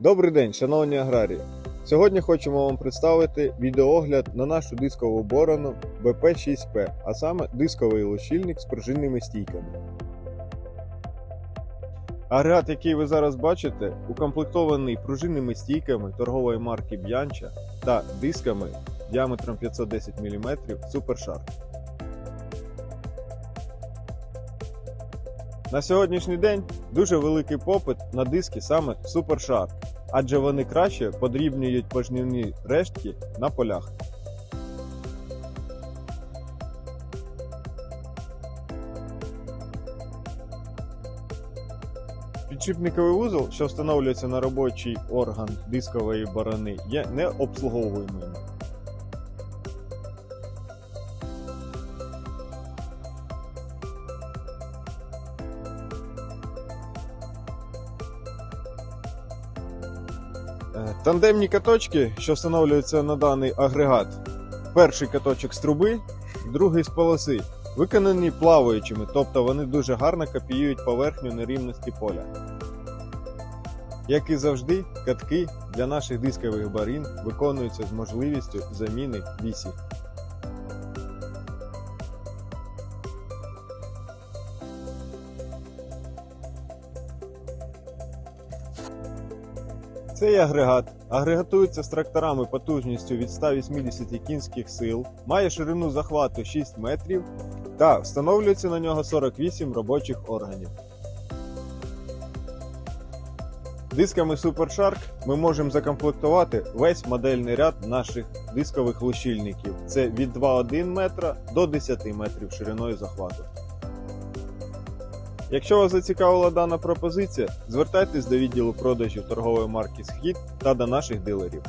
Добрий день, шановні аграрії! Сьогодні хочемо вам представити відеоогляд на нашу дискову борону BP6P, а саме дисковий лущильник з пружинними стійками. Агрегат, який ви зараз бачите, укомплектований пружинними стійками торгової марки Bianchi та дисками діаметром 510 мм SuperShark. На сьогоднішній день дуже великий попит на диски саме SuperShark, адже вони краще подрібнюють пожнівні рештки на полях. Підшипниковий вузол, що встановлюється на робочий орган дискової борони, є необслуговуємим. Тандемні каточки, що встановлюються на даний агрегат. Перший каточок з труби, другий з полоси, виконані плаваючими, тобто вони дуже гарно копіюють поверхню нерівності поля. Як і завжди, катки для наших дискових барін виконуються з можливістю заміни вісі. Цей агрегат агрегатується з тракторами потужністю від 180 кінських сил, має ширину захвату 6 метрів та встановлюється на нього 48 робочих органів. Дисками SuperShark ми можемо закомплектувати весь модельний ряд наших дискових лущильників. Це від 2,1 метра до 10 метрів шириною захвату. Якщо вас зацікавила дана пропозиція, звертайтесь до відділу продажів торгової марки Схід та до наших дилерів.